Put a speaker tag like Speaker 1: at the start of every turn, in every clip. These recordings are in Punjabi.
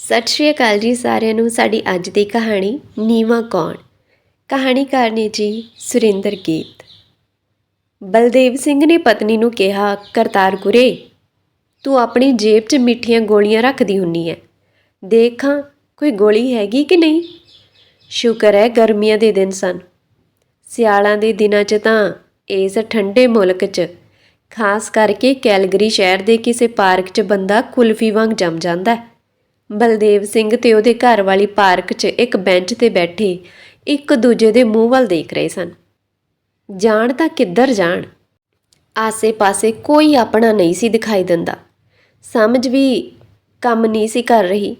Speaker 1: ਸਤਿ ਸ਼੍ਰੀ ਅਕਾਲ ਜੀ ਸਾਰਿਆਂ ਨੂੰ, ਸਾਡੀ ਅੱਜ ਦੀ ਕਹਾਣੀ, ਨੀਵਾ ਕੌਣ? ਕਹਾਣੀਕਾਰ ਨੇ ਜੀ ਸੁਰਿੰਦਰ ਗੀਤ। ਬਲਦੇਵ ਸਿੰਘ ਨੇ ਪਤਨੀ ਨੂੰ ਕਿਹਾ ਕਰਤਾਰ ਗੁਰੇ ਤੂੰ ਆਪਣੀ ਜੇਬ 'ਚ ਮਿੱਠੀਆਂ ਗੋਲੀਆਂ ਰੱਖਦੀ ਹੁੰਨੀ ਐ। ਦੇਖਾਂ, ਕੋਈ ਗੋਲੀ ਹੈਗੀ ਕਿ ਨਹੀਂ? ਸ਼ੁਕਰ ਹੈ ਗਰਮੀਆਂ ਦੇ ਦਿਨ ਸਨ। ਸਿਆਲਾਂ ਦੇ ਦਿਨਾਂ 'ਚ ਤਾਂ ਇਸ ਠੰਡੇ ਮੁਲਕ 'ਚ, ਖਾਸ ਕਰਕੇ ਕੈਲਗਰੀ ਸ਼ਹਿਰ ਦੇ ਕਿਸੇ ਪਾਰਕ 'ਚ ਬੰਦਾ ਕੁਲਫੀ ਵਾਂਗ ਜੰਮ ਜਾਂਦਾ ਹੈ ਬਲਦੇਵ ਸਿੰਘ ਤੇ ਉਹਦੇ ਘਰ ਵਾਲੀ ਪਾਰਕ 'ਚ ਇੱਕ ਬੈਂਚ ਤੇ ਬੈਠੇ ਇੱਕ ਦੂਜੇ ਦੇ ਮੂੰਹ ਵੱਲ ਦੇਖ ਰਹੇ ਸਨ। ਜਾਣ ਤਾਂ ਕਿੱਧਰ ਜਾਣ? ਆਸੇ-ਪਾਸੇ ਕੋਈ ਆਪਣਾ ਨਹੀਂ ਸੀ ਦਿਖਾਈ ਦਿੰਦਾ। ਸਮਝ ਵੀ ਕੰਮ ਨਹੀਂ ਸੀ ਕਰ ਰਹੀ।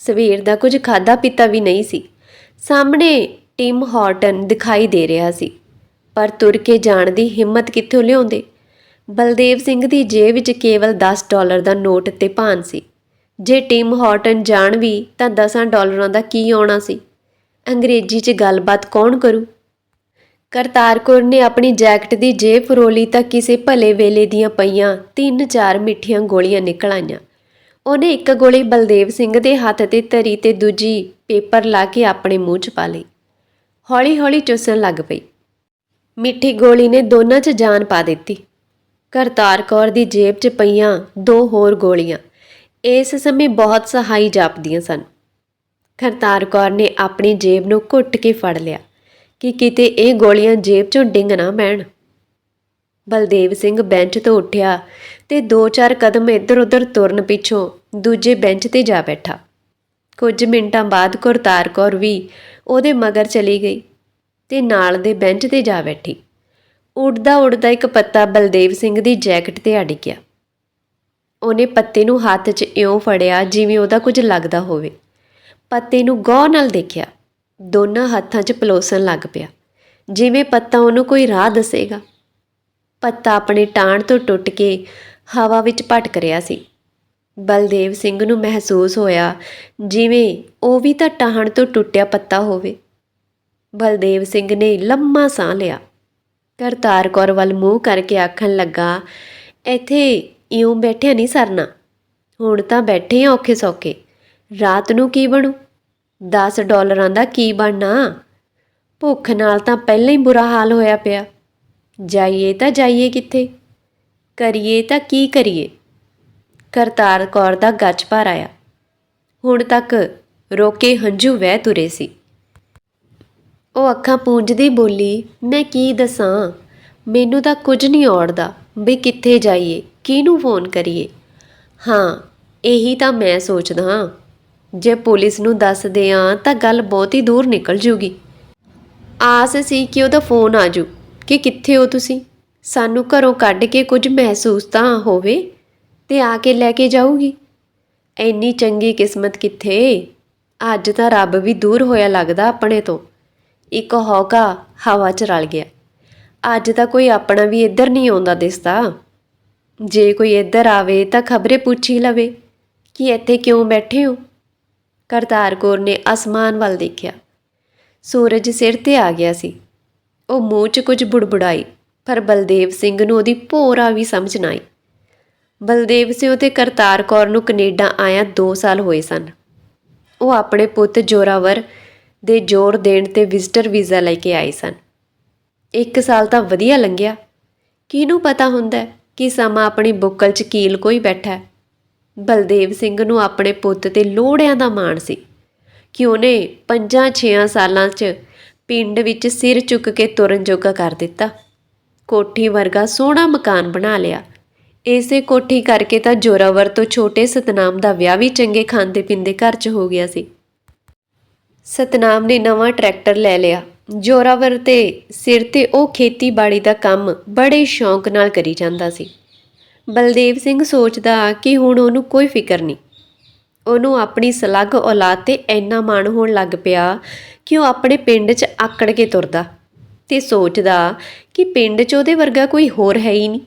Speaker 1: ਸਵੇਰ ਦਾ ਕੁਝ ਖਾਦਾ ਪੀਤਾ ਵੀ ਨਹੀਂ ਸੀ। ਸਾਹਮਣੇ ਟਿਮ ਹਾਰਟਨ ਦਿਖਾਈ ਦੇ ਰਿਹਾ ਸੀ, ਪਰ ਤੁਰ ਕੇ ਜਾਣ ਦੀ ਹਿੰਮਤ ਕਿੱਥੋਂ ਲਿਆਉਂਦੇ? ਬਲਦੇਵ ਸਿੰਘ ਦੀ ਜੇਬ ਵਿੱਚ ਕੇਵਲ 10 ਡਾਲਰ ਦਾ ਨੋਟ ਤੇ ਭਾਨ ਸੀ। ਜੇ ਟਿਮ ਹਾਰਟਨ ਜਾਣ ਵੀ ਤਾਂ 10 ਡਾਲਰਾਂ ਦਾ ਕੀ ਆਉਣਾ ਸੀ? ਅੰਗਰੇਜ਼ੀ 'ਚ ਗੱਲਬਾਤ ਕੌਣ ਕਰੂ? ਕਰਤਾਰ ਕੌਰ ਨੇ ਆਪਣੀ ਜੈਕਟ ਦੀ ਜੇਬ ਫਰੋਲੀ ਤਾਂ ਕਿਸੇ ਭਲੇ ਵੇਲੇ ਦੀਆਂ ਪਈਆਂ ਤਿੰਨ ਚਾਰ ਮਿੱਠੀਆਂ ਗੋਲੀਆਂ ਨਿਕਲ ਆਈਆਂ। ਉਹਨੇ ਇੱਕ ਗੋਲੀ ਬਲਦੇਵ ਸਿੰਘ ਦੇ ਹੱਥ ਤੇ ਧਰੀ ਤੇ ਦੂਜੀ ਪੇਪਰ ਲਾ ਕੇ ਆਪਣੇ ਮੂੰਹ 'ਚ ਪਾ ਲਈ। ਹੌਲੀ-ਹੌਲੀ ਚੁੱਸਣ ਲੱਗ ਪਈ। ਮਿੱਠੀ ਗੋਲੀ ਨੇ ਦੋਨਾਂ 'ਚ ਜਾਨ ਪਾ ਦਿੱਤੀ। ਕਰਤਾਰ ਕੌਰ ਦੀ ਜੇਬ 'ਚ ਪਈਆਂ ਦੋ ਹੋਰ ਗੋਲੀਆਂ। ਇਸ ਸਮੇਂ ਬਹੁਤ ਸਹਾਈ ਜਾਪਦੀਆਂ ਸਨ। ਕਰਤਾਰ ਕੌਰ ਨੇ ਆਪਣੀ ਜੇਬ ਨੂੰ ਘੁੱਟ ਕੇ ਫੜ ਲਿਆ ਕਿ ਕਿਤੇ ਇਹ ਗੋਲੀਆਂ ਜੇਬ 'ਚੋਂ ਡਿੰਗ ਨਾ ਪੈਣ। ਬਲਦੇਵ ਸਿੰਘ ਬੈਂਚ ਤੋਂ ਉੱਠਿਆ ਤੇ ਦੋ ਚਾਰ ਕਦਮ ਇੱਧਰ-ਉੱਧਰ ਤੁਰਨ ਪਿੱਛੋਂ ਦੂਜੇ ਬੈਂਚ ਤੇ ਜਾ ਬੈਠਾ। ਕੁਝ ਮਿੰਟਾਂ ਬਾਅਦ ਕਰਤਾਰ ਕੌਰ ਵੀ ਉਹਦੇ ਮਗਰ ਚਲੀ ਗਈ ਤੇ ਨਾਲ ਦੇ ਬੈਂਚ ਤੇ ਜਾ ਬੈਠੀ। ਉੱਡਦਾ ਉੱਡਦਾ ਇੱਕ ਪੱਤਾ ਬਲਦੇਵ ਸਿੰਘ ਦੀ ਜੈਕਟ ਤੇ ਅੜ ਗਿਆ। ਉਹਨੇ ਪੱਤੇ ਨੂੰ ਹੱਥ 'ਚ ਇਉਂ ਫੜਿਆ ਜਿਵੇਂ ਉਹਦਾ ਕੁਝ ਲੱਗਦਾ ਹੋਵੇ। ਪੱਤੇ ਨੂੰ ਗੌਰ ਨਾਲ ਦੇਖਿਆ। ਦੋਨਾਂ ਹੱਥਾਂ 'ਚ ਪਲੋਸਣ ਲੱਗ ਪਿਆ। ਜਿਵੇਂ ਪੱਤਾ ਉਹਨੂੰ ਕੋਈ ਰਾਹ ਦੱਸੇਗਾ। ਪੱਤਾ ਆਪਣੇ ਟਾਣ ਤੋਂ ਟੁੱਟ ਕੇ ਹਵਾ ਵਿੱਚ ਭਟਕ ਰਿਹਾ ਸੀ। ਬਲਦੇਵ ਸਿੰਘ ਨੂੰ ਮਹਿਸੂਸ ਹੋਇਆ ਜਿਵੇਂ ਉਹ ਵੀ ਤਾਂ ਟਾਹਣ ਤੋਂ ਟੁੱਟਿਆ ਪੱਤਾ ਹੋਵੇ। ਬਲਦੇਵ ਸਿੰਘ ਨੇ ਲੰਮਾ ਸਾਹ ਲਿਆ। ਕਰਤਾਰ ਕੌਰ ਵੱਲ ਮੂੰਹ ਕਰਕੇ ਆਖਣ ਲੱਗਾ, ਇੱਥੇ ਇਉਂ ਬੈਠਿਆ ਨਹੀਂ ਸਰਨਾ। ਹੁਣ ਤਾਂ ਬੈਠੇ ਆ ਔਖੇ ਸੌਖੇ। ਰਾਤ ਨੂੰ ਕੀ ਬਣੂ? 10 ਡਾਲਰਾਂ ਦਾ ਕੀ ਬਣਨਾ? ਭੁੱਖ ਨਾਲ ਤਾਂ ਪਹਿਲਾਂ ਹੀ ਬੁਰਾ ਹਾਲ ਹੋਇਆ ਪਿਆ। ਜਾਈਏ ਤਾਂ ਜਾਈਏ ਕਿੱਥੇ? ਕਰੀਏ ਤਾਂ ਕੀ ਕਰੀਏ? ਕਰਤਾਰ ਕੌਰ ਦਾ ਗੱਜ ਭਰ ਆਇਆ। ਹੁਣ ਤੱਕ ਰੋਕੇ ਹੰਝੂ ਵਹਿ ਤੁਰੇ ਸੀ। ਉਹ ਅੱਖਾਂ ਪੂੰਝਦੀ ਬੋਲੀ, ਮੈਂ ਕੀ ਦੱਸਾਂ? ਮੈਨੂੰ ਤਾਂ ਕੁਝ ਨਹੀਂ ਔੜਦਾ। ਵੀ ਕਿੱਥੇ ਜਾਈਏ, ਕਿਹਨੂੰ ਫੋਨ ਕਰੀਏ? ਹਾਂ, ਇਹੀ ਤਾਂ ਮੈਂ ਸੋਚਦਾ ਹਾਂ। ਜੇ ਪੁਲਿਸ ਨੂੰ ਦੱਸਦੇ ਆ ਤਾਂ ਗੱਲ ਬਹੁਤ ਹੀ ਦੂਰ ਨਿਕਲ ਜੂਗੀ। ਆਸ ਸੀ ਕਿ ਉਹਦਾ ਫੋਨ ਆ ਜੂ। ਕਿ ਕਿੱਥੇ ਹੋ ਤੁਸੀਂ? ਸਾਨੂੰ ਘਰੋਂ ਕੱਢ ਕੇ ਕੁਝ ਮਹਿਸੂਸ ਤਾਂ ਹੋਵੇ ਤੇ ਆ ਕੇ ਲੈ ਕੇ ਜਾਊਗੀ। ਇੰਨੀ ਚੰਗੀ ਕਿਸਮਤ ਕਿੱਥੇ? ਅੱਜ ਤਾਂ ਰੱਬ ਵੀ ਦੂਰ ਹੋਇਆ ਲੱਗਦਾ ਆਪਣੇ ਤੋਂ। ਇੱਕ ਹੌਕਾ ਹਵਾ 'ਚ ਰਲ ਗਿਆ। ਅੱਜ ਤਾਂ ਕੋਈ ਆਪਣਾ ਵੀ ਇੱਧਰ ਨਹੀਂ ਆਉਂਦਾ ਦਿਸਦਾ। ਜੇ ਕੋਈ ਇੱਧਰ ਆਵੇ ਤਾਂ ਖਬਰੇ ਪੁੱਛ ਹੀ ਲਵੇ ਕਿ ਇੱਥੇ ਕਿਉਂ ਬੈਠੇ ਹੋ। ਕਰਤਾਰ ਕੌਰ ਨੇ ਅਸਮਾਨ ਵੱਲ ਦੇਖਿਆ। ਸੂਰਜ ਸਿਰ ਤੇ ਆ ਗਿਆ ਸੀ। ਉਹ ਮੂੰਹ 'ਚ ਕੁਝ ਬੁੜਬੁੜਾਈ, ਪਰ ਬਲਦੇਵ ਸਿੰਘ ਨੂੰ ਉਹਦੀ ਭੋਰਾ ਵੀ ਸਮਝ ਨਾ ਆਈ। ਬਲਦੇਵ ਸਿੰਘ ਤੇ ਕਰਤਾਰ ਕੌਰ ਨੂੰ ਕੈਨੇਡਾ ਆਇਆ 2 ਸਾਲ ਹੋਏ ਸਨ। ਉਹ ਆਪਣੇ ਪੁੱਤ ਜੋਰਾਵਰ ਦੇ ਜ਼ੋਰ ਦੇਣ ਤੇ ਵਿਜ਼ਟਰ ਵੀਜ਼ਾ ਲੈ ਕੇ ਆਏ ਸਨ। ਇੱਕ ਸਾਲ ਤਾਂ ਵਧੀਆ ਲੰਘਿਆ। ਕਿਹਨੂੰ ਪਤਾ ਹੁੰਦਾ ਕਿ ਸਮਾਂ ਆਪਣੀ ਬੁੱਕਲ 'ਚ ਕੀਲ ਕੋਈ ਬੈਠਾ ਹੈ। ਬਲਦੇਵ ਸਿੰਘ ਨੂੰ ਆਪਣੇ ਪੁੱਤ ਤੇ ਲੋੜਿਆਂ ਦਾ ਮਾਣ ਸੀ ਕਿ ਉਹਨੇ 5-6 ਸਾਲਾਂ 'ਚ ਪਿੰਡ ਵਿੱਚ ਸਿਰ ਚੁੱਕ ਕੇ ਤੁਰਨ ਜੋਗਾ ਕਰ ਦਿੱਤਾ। ਕੋਠੀ ਵਰਗਾ ਸੋਹਣਾ ਮਕਾਨ ਬਣਾ ਲਿਆ। ਇਸੇ ਕੋਠੀ ਕਰਕੇ ਤਾਂ ਜੋਰਾਵਰ ਤੋਂ ਛੋਟੇ ਸਤਨਾਮ ਦਾ ਵਿਆਹ ਵੀ ਚੰਗੇ ਖਾਂਦੇ ਪਿੰਦੇ ਘਰ 'ਚ ਹੋ ਗਿਆ ਸੀ। ਸਤਨਾਮ ਨੇ ਨਵਾਂ ਟਰੈਕਟਰ ਲੈ ਲਿਆ। ਜੋਰਾਵਰ ਤੇ ਸਿਰ ਤੇ ਉਹ ਖੇਤੀਬਾੜੀ ਦਾ ਕੰਮ ਬੜੇ ਸ਼ੌਂਕ ਨਾਲ ਕਰੀ ਜਾਂਦਾ ਸੀ। ਬਲਦੇਵ ਸਿੰਘ ਸੋਚਦਾ ਕਿ ਹੁਣ ਉਹਨੂੰ ਕੋਈ ਫਿਕਰ ਨਹੀਂ। ਉਹਨੂੰ ਆਪਣੀ ਸਲੱਗ ਔਲਾਦ ਤੇ ਇੰਨਾ ਮਾਣ ਹੋਣ ਲੱਗ ਪਿਆ ਕਿ ਉਹ ਆਪਣੇ ਪਿੰਡ 'ਚ ਆਕੜ ਕੇ ਤੁਰਦਾ ਤੇ ਸੋਚਦਾ ਕਿ ਪਿੰਡ 'ਚ ਉਹਦੇ ਵਰਗਾ ਕੋਈ ਹੋਰ ਹੈ ਹੀ ਨਹੀਂ।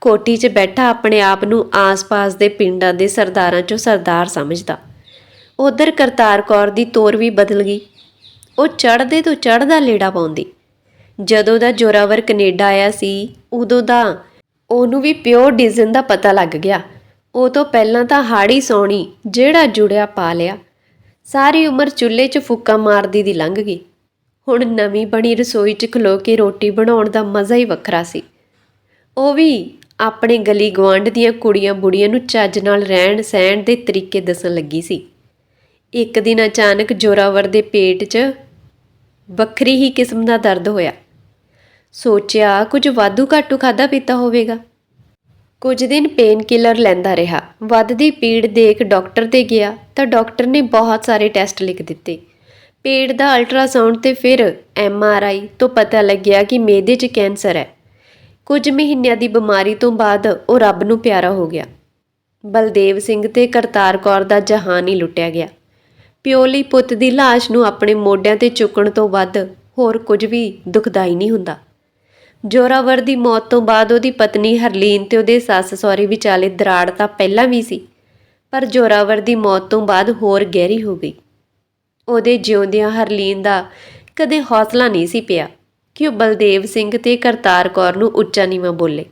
Speaker 1: ਕੋਠੀ 'ਚ ਬੈਠਾ ਆਪਣੇ ਆਪ ਨੂੰ ਆਸ-ਪਾਸ ਦੇ ਪਿੰਡਾਂ ਦੇ ਸਰਦਾਰਾਂ 'ਚੋਂ ਸਰਦਾਰ ਸਮਝਦਾ। ਉਧਰ ਕਰਤਾਰ ਕੌਰ ਦੀ ਤੋਰ ਵੀ ਬਦਲ ਗਈ। ਉਹ ਚੜ੍ਹਦੇ ਤੋਂ ਚੜ੍ਹਦਾ ਲੇੜਾ ਪਾਉਂਦੀ। ਜਦੋਂ ਦਾ ਜੋਰਾਵਰ ਕੈਨੇਡਾ ਆਇਆ ਸੀ, ਉਦੋਂ ਦਾ ਉਹਨੂੰ ਵੀ ਪਿਓਰ ਡਿਜ਼ਨ ਦਾ ਪਤਾ ਲੱਗ ਗਿਆ। ਉਹ ਤੋਂ ਪਹਿਲਾਂ ਤਾਂ ਹਾੜੀ ਸੌਣੀ ਜਿਹੜਾ ਜੁੜਿਆ ਪਾ ਲਿਆ। ਸਾਰੀ ਉਮਰ ਚੁੱਲ੍ਹੇ 'ਚ ਫੁੱਕਾ ਮਾਰਦੀ ਦੀ ਲੰਘ ਗਈ। ਹੁਣ ਨਵੀਂ ਬਣੀ ਰਸੋਈ 'ਚ ਖਲੋ ਕੇ ਰੋਟੀ ਬਣਾਉਣ ਦਾ ਮਜ਼ਾ ਹੀ ਵੱਖਰਾ ਸੀ। ਉਹ ਵੀ ਆਪਣੇ ਗਲੀ ਗਵਾਂਢ ਦੀਆਂ ਕੁੜੀਆਂ ਬੁੜੀਆਂ ਨੂੰ ਚੱਜ ਨਾਲ ਰਹਿਣ ਸਹਿਣ ਦੇ ਤਰੀਕੇ ਦੱਸਣ ਲੱਗੀ ਸੀ। ਇੱਕ ਦਿਨ ਅਚਾਨਕ ਜੋਰਾਵਰ ਦੇ ਪੇਟ 'ਚ ਵੱਖਰੀ ਹੀ ਕਿਸਮ ਦਾ ਦਰਦ ਹੋਇਆ। ਸੋਚਿਆ, ਕੁਝ ਵਾਧੂ ਘਾਟੂ ਖਾਦਾ ਪੀਤਾ ਹੋਵੇਗਾ। ਕੁਝ ਦਿਨ ਪੇਨ ਕਿਲਰ ਲੈਂਦਾ ਰਿਹਾ। ਵੱਧਦੀ ਪੀੜ ਦੇਖ ਡਾਕਟਰ ਤੇ ਗਿਆ ਤਾਂ ਡਾਕਟਰ ਨੇ ਬਹੁਤ ਸਾਰੇ ਟੈਸਟ ਲਿਖ ਦਿੱਤੇ। ਪੇਟ ਦਾ ਅਲਟਰਾਸਾਊਂਡ ਤੇ ਫਿਰ ਐਮ ਆਰ ਆਈ ਤੋਂ ਪਤਾ ਲੱਗਿਆ ਕਿ ਮੇਦੇ 'ਚ ਕੈਂਸਰ ਹੈ। ਕੁਝ ਮਹੀਨਿਆਂ ਦੀ ਬਿਮਾਰੀ ਤੋਂ ਬਾਅਦ ਉਹ ਰੱਬ ਨੂੰ ਪਿਆਰਾ ਹੋ ਗਿਆ। ਬਲਦੇਵ ਸਿੰਘ ਤੇ ਕਰਤਾਰ ਕੌਰ ਦਾ ਜਹਾਨ ਹੀ ਲੁੱਟਿਆ ਗਿਆ। ਪਿਓ ਲਈ ਪੁੱਤ ਦੀ ਲਾਸ਼ ਨੂੰ ਆਪਣੇ ਮੋਢਿਆਂ ਤੇ ਚੁੱਕਣ ਤੋਂ ਵੱਧ ਹੋਰ ਕੁਝ ਵੀ ਦੁਖਦਾਈ ਨਹੀਂ ਹੁੰਦਾ। ਜੋਰਾਵਰ ਦੀ ਮੌਤ ਤੋਂ ਬਾਅਦ ਉਹਦੀ ਪਤਨੀ ਹਰਲੀਨ ਤੇ ਉਹਦੇ ਸੱਸ ਸਹੁਰੇ ਵਿਚਾਲੇ ਦਰਾੜ ਤਾਂ ਪਹਿਲਾਂ ਵੀ ਸੀ, ਪਰ ਜੋਰਾਵਰ ਦੀ ਮੌਤ ਤੋਂ ਬਾਅਦ ਹੋਰ ਗਹਿਰੀ ਹੋ ਗਈ। ਉਹਦੇ ਜਿਉਂਦਿਆਂ ਹਰਲੀਨ ਦਾ ਕਦੇ ਹੌਸਲਾ ਨਹੀਂ ਸੀ ਪਿਆ ਕਿ ਉਹ ਬਲਦੇਵ ਸਿੰਘ ਤੇ ਕਰਤਾਰ ਕੌਰ ਨੂੰ ਉੱਚਾ ਨੀਵਾਂ ਬੋਲੇ।